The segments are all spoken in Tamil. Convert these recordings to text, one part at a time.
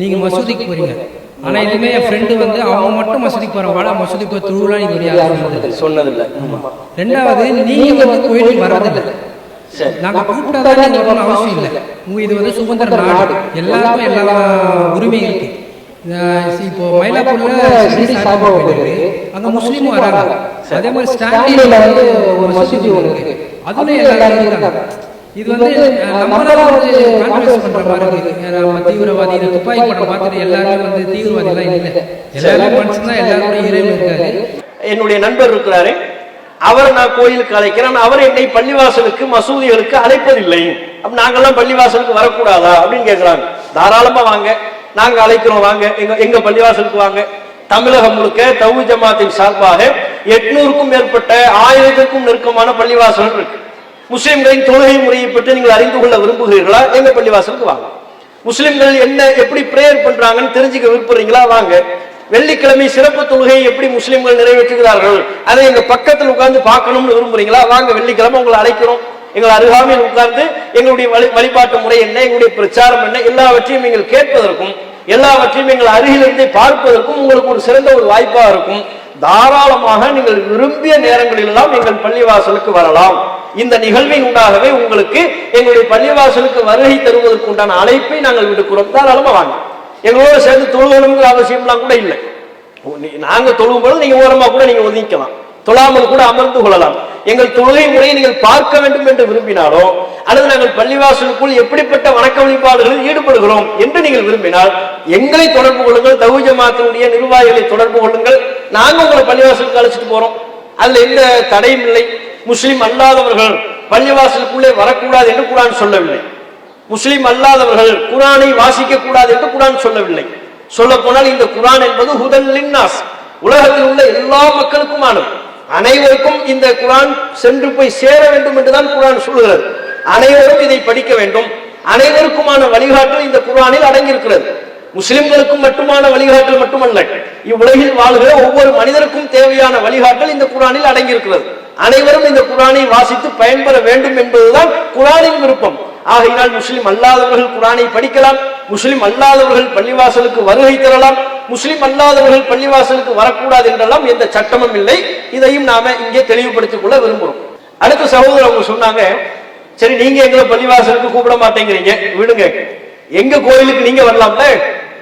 நீங்க மசூதிக்கு போறீங்க. ஆனா இதுமே என் ஃப்ரெண்டு வந்து அவங்க மட்டும் மசூதிக்கு போறாங்க வாடா மசூதிக்கு போய் திருவிழா நீங்க ஒரு யாரும் சொன்னது சொன்னதில்லை. ரெண்டாவது நீங்க வந்து கோயிலுக்கு வரதில்லை. நாங்க கூப்பிட்டாதான் நீங்க வரணும்னு அவசியம் இல்லை. உங்க இது வந்து சுதந்திர நாடு. எல்லாருக்கும் எல்லா உரிமை இருக்கு. இப்போ மயிலாப்பூர்ல ஸ்ரீ சாய்பாபா கோயில் இருக்கு. அங்க முஸ்லீமும் வராங்க. அதே மாதிரி ஸ்டாண்டிங்ல வந்து ஒரு மசூதி ஒன்று இருக்கு. அதுலயும் எல்லாரும் இருக்காங்க. இது வந்து நம்மளால வந்து கான்ஃபரன்ஸ் பண்ற மாதிரி இருக்கு. நம்ம தீவிரவாதி துப்பாக்கி படம் பார்த்துட்டு எல்லாருமே வந்து தீவிரவாதி எல்லாம் இல்லை. எல்லாருமே மனுஷன் தான் எல்லாருமே இறைவன் இருக்காரு என்னுடைய நண்பர் இருக்கிறாரு. அவரை நான் கோயிலுக்கு அழைக்கிறேன். அவர் என்னை பள்ளிவாசலுக்கு மசூதிகளுக்கு அழைப்பதில்லை. அப்ப நாங்கெல்லாம் பள்ளிவாசலுக்கு வரக்கூடாதா அப்படின்னு கேட்கிறாங்க தாராளமா வாங்க. நாங்க அழைக்கிறோம். வாங்க. எங்க எங்க பள்ளிவாசலுக்கு வாங்க. தமிழகம் முழுக்க தவு ஜமாத்தின் சார்பாக எட்நூறுக்கும் மேற்பட்ட ஆயிரத்திற்கும் நெருக்கமான பள்ளிவாசல் இருக்கு. முஸ்லிம்களின் தொழுகை முறையை பற்றி நீங்கள் அறிந்து கொள்ள விரும்புகிறீர்களா? எங்க பள்ளிவாசலுக்கு வாங்க. முஸ்லிம்கள் என்ன எப்படி பிரேயர் பண்றாங்கன்னு தெரிஞ்சுக்க விரும்புறீங்களா? வாங்க. வெள்ளிக்கிழமை சிறப்பு தொழுகை எப்படி முஸ்லிம்கள் நிறைவேற்றுகிறார்கள்? அதை எங்க பக்கத்தில் உட்கார்ந்து பார்க்கணும்னு விரும்புறீங்களா? வாங்க வெள்ளிக்கிழமை உங்களை அழைக்கிறோம். எங்கள் அருகாமையில் உட்கார்ந்து எங்களுடைய வழி வழிபாட்டு முறை என்ன எங்களுடைய பிரச்சாரம் என்ன எல்லாவற்றையும் நீங்கள் கேட்பதற்கும் எல்லாவற்றையும் எங்கள் அருகிலிருந்தே பார்ப்பதற்கும் உங்களுக்கு ஒரு சிறந்த ஒரு வாய்ப்பாக இருக்கும். தாராளமாக நீங்கள் விரும்பிய நேரங்களிலெல்லாம் எங்கள் பள்ளிவாசலுக்கு வரலாம். இந்த நிகழ்வின் உண்டாகவே உங்களுக்கு எங்களுடைய பள்ளிவாசலுக்கு வருகை தருவதற்கு உண்டான அழைப்பை நாங்கள் விடுக்கிறோம். தாராளமாக வாங்க. எங்களோட சேர்ந்து தொழுகணுங்கிற அவசியம்லாம் கூட இல்லை. நீ- நாங்க தொழுகும் பொழுது நீங்க ஓரமா கூட நீங்க ஒதுக்கலாம் தொழாமல் கூட அமர்ந்து கொள்ளலாம். எங்கள் தொழுகை முறையை நீங்கள் பார்க்க வேண்டும் என்று விரும்பினாலோ அல்லது நாங்கள் பள்ளிவாசலுக்குள் எப்படிப்பட்ட வணக்க வழிபாடுகளில் ஈடுபடுகிறோம் என்று நீங்கள் விரும்பினால் எங்களை தொடர்பு கொள்ளுங்கள். தகுஜமாத்தினுடைய நிர்வாகிகளை தொடர்பு கொள்ளுங்கள். நாங்கள் உங்களை பள்ளிவாசலுக்கு அழைச்சிட்டு போறோம். அதுல எந்த தடையும் இல்லை. முஸ்லிம் அல்லாதவர்கள் பள்ளிவாசலுக்குள்ளே வரக்கூடாது என்று குரான் சொல்லவில்லை. முஸ்லிம் அல்லாதவர்கள் குரானை வாசிக்க கூடாது என்று குரான் சொல்லவில்லை. சொல்ல போனால் இந்த குரான் என்பது ஹுதன் லின்னாஸ். உலகத்தில் உள்ள எல்லா மக்களுக்குமானது. அனைவருக்கும் இந்த குரான் சென்று போய் சேர வேண்டும் என்றுதான் குரான் சொல்லுகிறது. அனைவரும் இதை படிக்க வேண்டும். அனைவருக்குமான வழிகாட்டல் இந்த குரானில் அடங்கியிருக்கிறது. முஸ்லிம்களுக்கும் மட்டுமான வழிகாட்டல் மட்டுமல்ல இவ்வுலகில் வாழ்கிற ஒவ்வொரு மனிதருக்கும் தேவையான வழிகாட்டல் இந்த குரானில் அடங்கியிருக்கிறது. அனைவரும் இந்த குரானை வாசித்து பயன்பெற வேண்டும் என்பதுதான் குரானின் விருப்பம். ஆகையினால் முஸ்லிம் அல்லாதவர்கள் குரானை படிக்கலாம் முஸ்லிம் அல்லாதவர்கள் பள்ளிவாசலுக்கு வருகை தரலாம் முஸ்லிம் அல்லாதவர்கள் பள்ளிவாசலுக்கு வரக்கூடாது என்றெல்லாம் எந்த சட்டமும் இல்லை. இதையும் நாம இங்கே தெளிவுபடுத்திக் கொள்ள விரும்புகிறோம். அடுத்த சகோதரர் அவங்க சொன்னாங்க சரி நீங்க எங்களை பள்ளிவாசலுக்கு கூப்பிட மாட்டேங்கிறீங்க விடுங்க. எங்க கோயிலுக்கு நீங்க வரலாம்ல?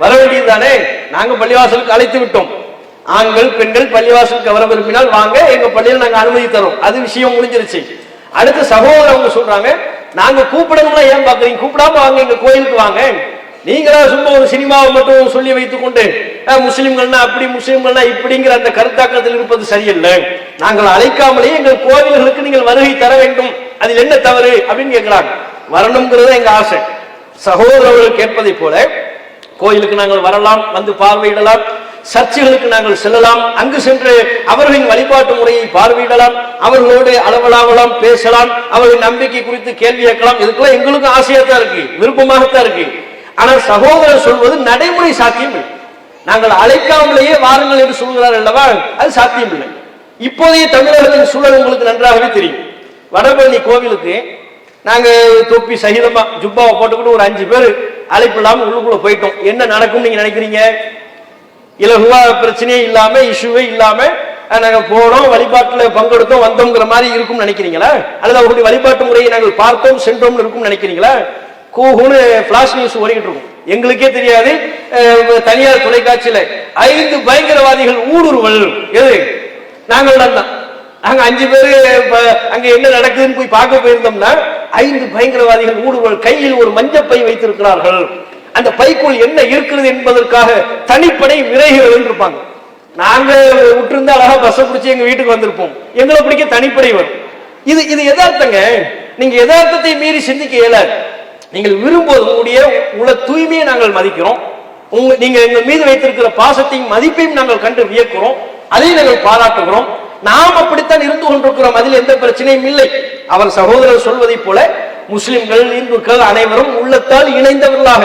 வர வேண்டியது தானே நாங்க பள்ளிவாசலுக்கு அழைத்து விட்டோம். ஆண்கள் பெண்கள் பள்ளிவாசலுக்கு வர விரும்பினால் வாங்க எங்க பள்ளியில் நாங்க அனுமதி தரோம். அது விஷயம் முடிஞ்சிருச்சு. அடுத்து சகோதரர் அவங்க சொல்றாங்க நாங்க கூப்பிடணும்னா ஏன் பாக்குறீங்க? கூப்பிடாம வாங்க எங்க கோயிலுக்கு வாங்க. நீங்களா சும்மா ஒரு சினிமாவை மட்டும் சொல்லி வைத்துக் கொண்டு முஸ்லிம்கள்னா அப்படி முஸ்லிம்கள்னா இப்படிங்கிற அந்த கருத்தாக்கத்தில் இருப்பது சரியில்லை. நாங்கள் அழைக்காமலே எங்கள் கோவில்களுக்கு நீங்கள் வருகை தர வேண்டும். அதில் என்ன தவறு? அப்படின்னு கேட்கிறாங்க. வரணுங்கிறது எங்க ஆசை. சகோதரர்கள் கேட்பதை போல கோயிலுக்கு நாங்கள் வரலாம் வந்து பார்வையிடலாம். சர்ச்சைகளுக்கு நாங்கள் செல்லலாம். அங்கு சென்று அவர்களின் வழிபாட்டு முறையை பார்வையிடலாம். அவர்களோடு அளவலாவலாம் பேசலாம். அவர்களின் நம்பிக்கை குறித்து கேள்வி கேட்கலாம். இதுக்கெல்லாம் எங்களுக்கும் ஆசையாக தான் இருக்கு விருப்பமாகத்தான் இருக்கு. ஆனால் சகோதரர் சொல்வது நடைமுறை சாத்தியம் இல்லை நாங்கள் அழைக்காமலேயே வாருங்கள் என்று சொல்கிறார் அல்லவா? அது சாத்தியம் இல்லை இப்போதைய தமிழகத்தின் சூழல் உங்களுக்கு நன்றாகவே தெரியும். வடபழனி கோவிலுக்கு நாங்கள் தொப்பி சகிதமா ஜுப்பாவை போட்டுக்கிட்டு ஒரு அஞ்சு பேர் அழைப்பு இல்லாமல் உள்ளுக்குள்ள போயிட்டோம். என்ன நடக்கும் நீங்க நினைக்கிறீங்க? இலகுவா பிரச்சனையே இல்லாம இஷ்யூவே இல்லாம நாங்கள் நாங்க போனோம் வழிபாட்டுல பங்கெடுத்தோம் வந்தோங்கிற மாதிரி இருக்கும்னு நினைக்கிறீங்களா? அல்லது அவருடைய வழிபாட்டு முறையை நாங்கள் பார்த்தோம் சென்றோம்னு இருக்கும்னு நினைக்கிறீங்களா? கூகுன்னு பிளாஷ் நியூஸ் ஓடிக்கிட்டு இருக்கும். எங்களுக்கே தெரியாது தனியார் தொலைக்காட்சியில ஐந்து பயங்கரவாதிகள் ஊடுருவல். எது? நாங்கள் தான். நாங்க அஞ்சு பேரு அங்க என்ன நடக்குதுன்னு போய் பார்க்க போயிருந்தோம்னா ஐந்து பயங்கரவாதிகள் ஊடுருவல். கையில் ஒரு மஞ்சப்பை வைத்திருக்கிறார்கள். அந்த பைக்குள் என்ன இருக்கிறது என்பதற்காக தனிப்படை விரைகிறது இருப்பாங்க நாங்க விட்டிருந்தா அழகா பஸ் பிடிச்சி எங்க வீட்டுக்கு வந்திருப்போம். எங்களை பிடிக்க தனிப்படை வரும். இது இது எதார்த்தங்க நீங்க எதார்த்தத்தை மீறி சிந்திக்க இயலாது. நீங்கள் விரும்புவது உங்களுடைய உள்ள தூய்மையை நாங்கள் மதிக்கிறோம். உங்க நீங்க எங்கள் மீது வைத்திருக்கிற பாசத்தையும் மதிப்பையும் நாங்கள் கண்டு வியக்கிறோம். அதையும் நாங்கள் பாராட்டுகிறோம். நாம் அப்படித்தான் இருந்து கொண்டிருக்கிறோம். அதில் எந்த பிரச்சனையும் இல்லை. அவர் சகோதரர் சொல்வதைப் போல முஸ்லிம்கள் இந்துக்கள் அனைவரும் உள்ளத்தால் இணைந்தவர்களாக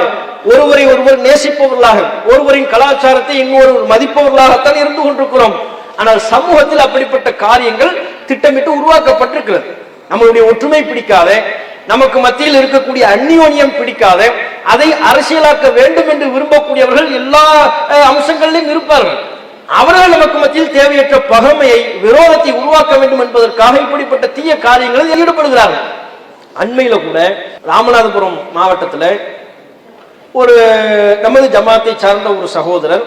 ஒருவரை ஒருவர் நேசிப்பவர்களாக ஒருவரின் கலாச்சாரத்தை இன்னொருவர் மதிப்பவர்களாகத்தான் இருந்து கொண்டிருக்கிறோம். ஆனால் சமூகத்தில் அப்படிப்பட்ட காரியங்கள் திட்டமிட்டு உருவாக்கப்பட்டிருக்கிறது. நம்மளுடைய ஒற்றுமை பிடிக்காத நமக்கு மத்தியில் இருக்கக்கூடிய அந்நியோன்யம் பிடிக்காத அதை அரசியலாக்க வேண்டும் என்று விரும்பக்கூடியவர்கள் எல்லா அம்சங்களிலும் இருப்பார்கள். அவர்கள் நமக்கு மத்தியில் தேவையற்ற பகைமையை விரோதத்தை உருவாக்க வேண்டும் என்பதற்காக இப்படிப்பட்ட தீய காரியங்களில் ஈடுபடுகிறார்கள். அண்மையில கூட ராமநாதபுரம் மாவட்டத்தில் ஒரு நமது ஜமாத்தை சார்ந்த ஒரு சகோதரர்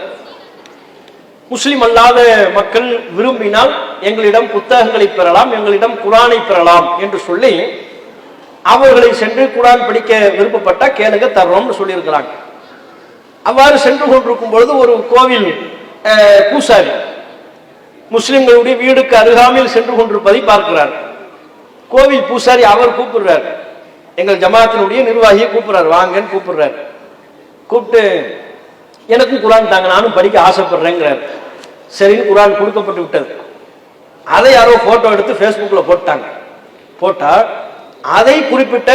முஸ்லிம் அல்லாத மக்கள் விரும்பினால் எங்களிடம் புத்தகங்களை பெறலாம் எங்களிடம் குரானை பெறலாம் என்று சொல்லி அவர்களை சென்று குரான் படிக்க விருப்பப்பட்டா கேளுங்க தர்றோம்னு சொல்லியிருக்கிறாங்க. அவ்வாறு சென்று கொண்டிருக்கும் பொழுது ஒரு கோவில் பூசாரி முஸ்லிம்களுடைய வீடுக்கு அருகாமையில் சென்று கொண்டிருப்பதை பார்க்கிறார். கோவில் பூசாரி அவர் கூப்பிடுறார். எங்கள் ஜமாத்தினுடைய நிர்வாகியை கூப்பிடுறார். வாங்கன்னு கூப்பிடுறார். கூப்பிட்டு எனக்கும் குரான் தாங்க நானும் படிக்க ஆசைப்படுறேங்கிறார். சரின்னு குரான் கொடுக்கப்பட்டு விட்டது. அதை யாரோ போட்டோ எடுத்து ஃபேஸ்புக்கில் போட்டாங்க. போட்டால் அதை குறிப்பிட்ட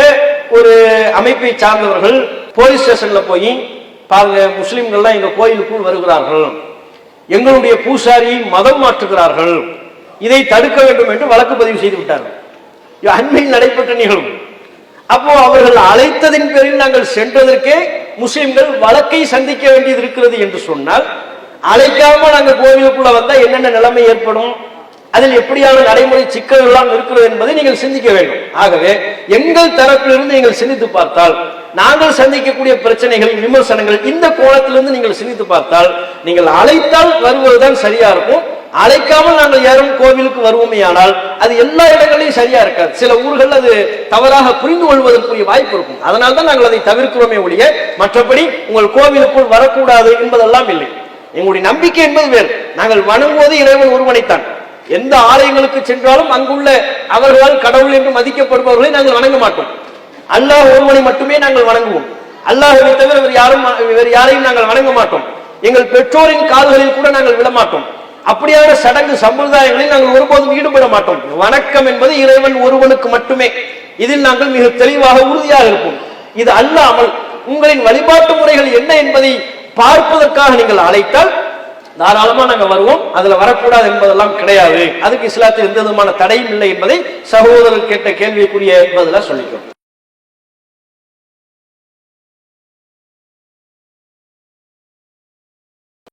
ஒரு அமைப்பை சார்ந்தவர்கள் போலீஸ் ஸ்டேஷனில் போய் பாருங்க முஸ்லீம்கள்லாம் எங்கள் கோயிலுக்குள் வருகிறார்கள். எங்களுடைய பூசாரியை மதம் மாற்றுகிறார்கள். இதை தடுக்க வேண்டும் என்று வழக்கு பதிவு செய்து விட்டார்கள். அண்மையில் நடைபெற்ற நிகழ்வு. அப்போ அவர்கள் அழைத்ததின் பேரில் நாங்கள் சென்றதற்கே முஸ்லிம்கள் வழக்கை சந்திக்க வேண்டியது இருக்கிறது என்று சொன்னால் அழைக்காம நாங்கள் கோவிலுக்குள்ள வந்தால் என்னென்ன நிலைமை ஏற்படும்? அதில் எப்படியான நடைமுறை சிக்கல்கள் எல்லாம் இருக்கிறது என்பதை நீங்கள் சிந்திக்க வேண்டும். ஆகவே எங்கள் தரப்பிலிருந்து நீங்கள் சிந்தித்து பார்த்தால் நாங்கள் சந்திக்கக்கூடிய பிரச்சனைகள் விமர்சனங்கள் இந்த கோணத்திலிருந்து நீங்கள் சிந்தித்து பார்த்தால் நீங்கள் அழைத்தால் வருவதுதான் சரியா இருக்கும். அழைக்காமல் நாங்கள் யாரும் கோவிலுக்கு வருவோமேயானால் அது எல்லா இடங்களிலும் சரியா இருக்காது. சில ஊர்கள் அது தவறாக புரிந்து கொள்வதற்குரிய வாய்ப்பு இருக்கும். அதனால தான் நாங்கள் அதை தவிர்க்கிறோமே ஒழிய மற்றபடி உங்கள் கோவிலுக்குள் வரக்கூடாது என்பதெல்லாம் இல்லை. எங்களுடைய நம்பிக்கை என்பது வேறு. நாங்கள் வணங்குவது இறைவன் ஒருவனைத்தான். எந்த ஆலயங்களுக்கு சென்றாலும் அங்குள்ள அவர்களால் கடவுள் என்று மதிக்கப்படுபவர்களை நாங்கள் வணங்க மாட்டோம். அல்லாஹ் ஒருவனை மட்டுமே நாங்கள் வணங்குவோம். அல்லாஹை தவிர வேறு யாரும் வேறு யாரையும் நாங்கள் வணங்க மாட்டோம். எங்கள் பெற்றோரின் கால்களில் கூட நாங்கள் விடமாட்டோம் அப்படியான சடங்கு சம்பிரதாயங்களில் நாங்கள் ஒருபோதும் ஈடுபட மாட்டோம். வணக்கம் என்பது இறைவன் ஒருவனுக்கு மட்டுமே. இதில் நாங்கள் மிக தெளிவாக உறுதியாக இருப்போம். இது அல்லாமல் உங்களின் வழிபாட்டு முறைகள் என்ன என்பதை பார்ப்பதற்காக நீங்கள் அழைத்தால் தாராளமா நாங்க வருவோம். அதுல வரக்கூடாது என்பதெல்லாம் கிடையாது. அதுக்கு இஸ்லாத்தில் எந்த விதமான தடையும் இல்லை என்பதை சகோதரர் கேட்ட கேள்விக்குரிய என்பதெல்லாம் சொல்லிக்கிறோம்.